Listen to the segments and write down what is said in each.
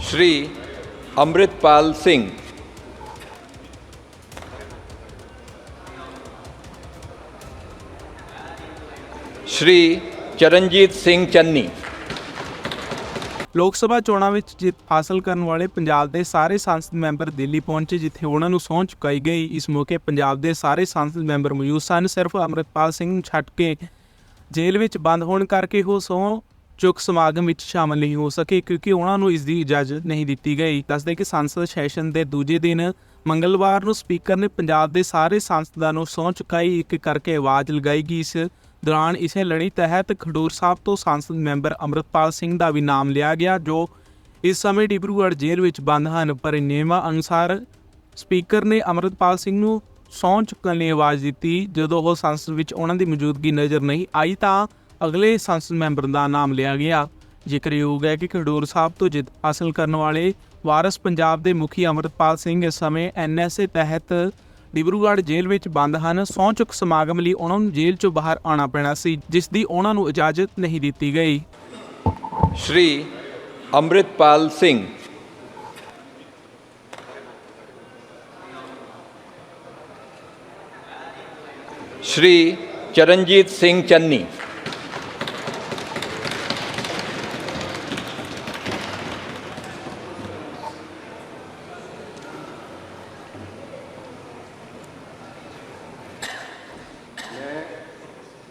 ਸ਼੍ਰੀ ਅੰਮ੍ਰਿਤਪਾਲ ਸਿੰਘ। ਸ਼੍ਰੀ ਚਰਨਜੀਤ ਸਿੰਘ ਚੰਨੀ। ਲੋਕ ਸਭਾ ਚੋਣਾਂ ਵਿੱਚ ਜਿੱਤ ਹਾਸਲ ਕਰਨ ਵਾਲੇ ਪੰਜਾਬ ਦੇ ਸਾਰੇ ਸੰਸਦ ਮੈਂਬਰ ਦਿੱਲੀ ਪਹੁੰਚੇ, ਜਿੱਥੇ ਉਹਨਾਂ ਨੂੰ ਸਹੁੰ ਚੁਕਾਈ ਗਈ। ਇਸ ਮੌਕੇ ਪੰਜਾਬ ਦੇ ਸਾਰੇ ਸੰਸਦ ਮੈਂਬਰ ਮੌਜੂਦ ਸਨ। ਸਿਰਫ ਅੰਮ੍ਰਿਤਪਾਲ ਸਿੰਘ ਨੂੰ ਛੱਡ ਕੇ ਜੇਲ੍ਹ ਵਿੱਚ ਬੰਦ ਹੋਣ ਕਰਕੇ ਉਹ ਸਹੁੰ ਚੁੱਕ ਸਮਾਗਮ ਵਿੱਚ ਸ਼ਾਮਲ ਨਹੀਂ ਹੋ ਸਕੇ ਕਿਉਂਕਿ ਉਹਨਾਂ ਨੂੰ ਇਸ ਦੀ ਇਜਾਜ਼ਤ ਨਹੀਂ ਦਿੱਤੀ ਗਈ। ਦੱਸਦੇ ਕਿ ਸੰਸਦ ਸੈਸ਼ਨ ਦੇ ਦੂਜੇ ਦਿਨ ਮੰਗਲਵਾਰ ਨੂੰ ਸਪੀਕਰ ਨੇ ਪੰਜਾਬ ਦੇ ਸਾਰੇ ਸੰਸਦਾਂ ਨੂੰ ਸਹੁੰ ਚੁਕਾਈ, ਇੱਕ ਕਰਕੇ ਆਵਾਜ਼ ਲਗਾਈ ਗਈ ਇਸ ਦੌਰਾਨ ਇਸੇ ਲੜੀ ਤਹਿਤ ਖਡੂਰ ਸਾਹਿਬ ਤੋਂ ਸੰਸਦ ਮੈਂਬਰ ਅੰਮ੍ਰਿਤਪਾਲ ਸਿੰਘ ਦਾ ਵੀ ਨਾਮ ਲਿਆ ਗਿਆ, ਜੋ ਇਸ ਸਮੇਂ ਡਿਬਰੂਗੜ੍ਹ ਜੇਲ੍ਹ ਵਿੱਚ ਬੰਦ ਹਨ। ਪਰ ਨਿਯਮਾਂ ਅਨੁਸਾਰ ਸਪੀਕਰ ਨੇ ਅੰਮ੍ਰਿਤਪਾਲ ਸਿੰਘ ਨੂੰ ਸਹੁੰ ਚੁੱਕਣ ਲਈ ਆਵਾਜ਼ ਦਿੱਤੀ। ਜਦੋਂ ਉਹ ਸੰਸਦ ਵਿੱਚ ਉਹਨਾਂ ਦੀ ਮੌਜੂਦਗੀ ਨਜ਼ਰ ਨਹੀਂ ਆਈ ਤਾਂ ਅਗਲੇ ਸੰਸਦ ਮੈਂਬਰ ਦਾ ਨਾਮ ਲਿਆ ਗਿਆ। ਜ਼ਿਕਰਯੋਗ ਹੈ ਕਿ ਖਡੂਰ ਸਾਹਿਬ ਤੋਂ ਜਿੱਤ ਹਾਸਲ ਕਰਨ ਵਾਲੇ ਵਾਰਸ ਪੰਜਾਬ ਦੇ ਮੁਖੀ ਅੰਮ੍ਰਿਤਪਾਲ ਸਿੰਘ ਇਸ ਸਮੇਂ ਐਨਐਸਏ ਤਹਿਤ ਡਿਬਰੂਗੜ੍ਹ ਜੇਲ੍ਹ ਵਿੱਚ ਬੰਦ ਹਨ। ਸਹੁੰ ਚੁੱਕ ਸਮਾਗਮ ਲਈ ਉਹਨਾਂ ਨੂੰ ਜੇਲ੍ਹ ਚੋਂ ਬਾਹਰ ਆਉਣਾ ਪੈਣਾ ਸੀ, ਜਿਸ ਦੀ ਉਹਨਾਂ ਨੂੰ ਇਜਾਜ਼ਤ ਨਹੀਂ ਦਿੱਤੀ ਗਈ। ਸ਼੍ਰੀ ਅੰਮ੍ਰਿਤਪਾਲ ਸਿੰਘ। ਸ਼੍ਰੀ ਚਰਨਜੀਤ ਸਿੰਘ ਚੰਨੀ।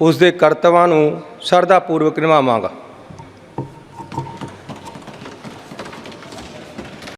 ਉਸ ਦੇ ਕਰਤੱਵਾਂ ਨੂੰ ਸ਼ਰਧਾਪੂਰਵਕ ਨਿਭਾਵਾਂਗਾ।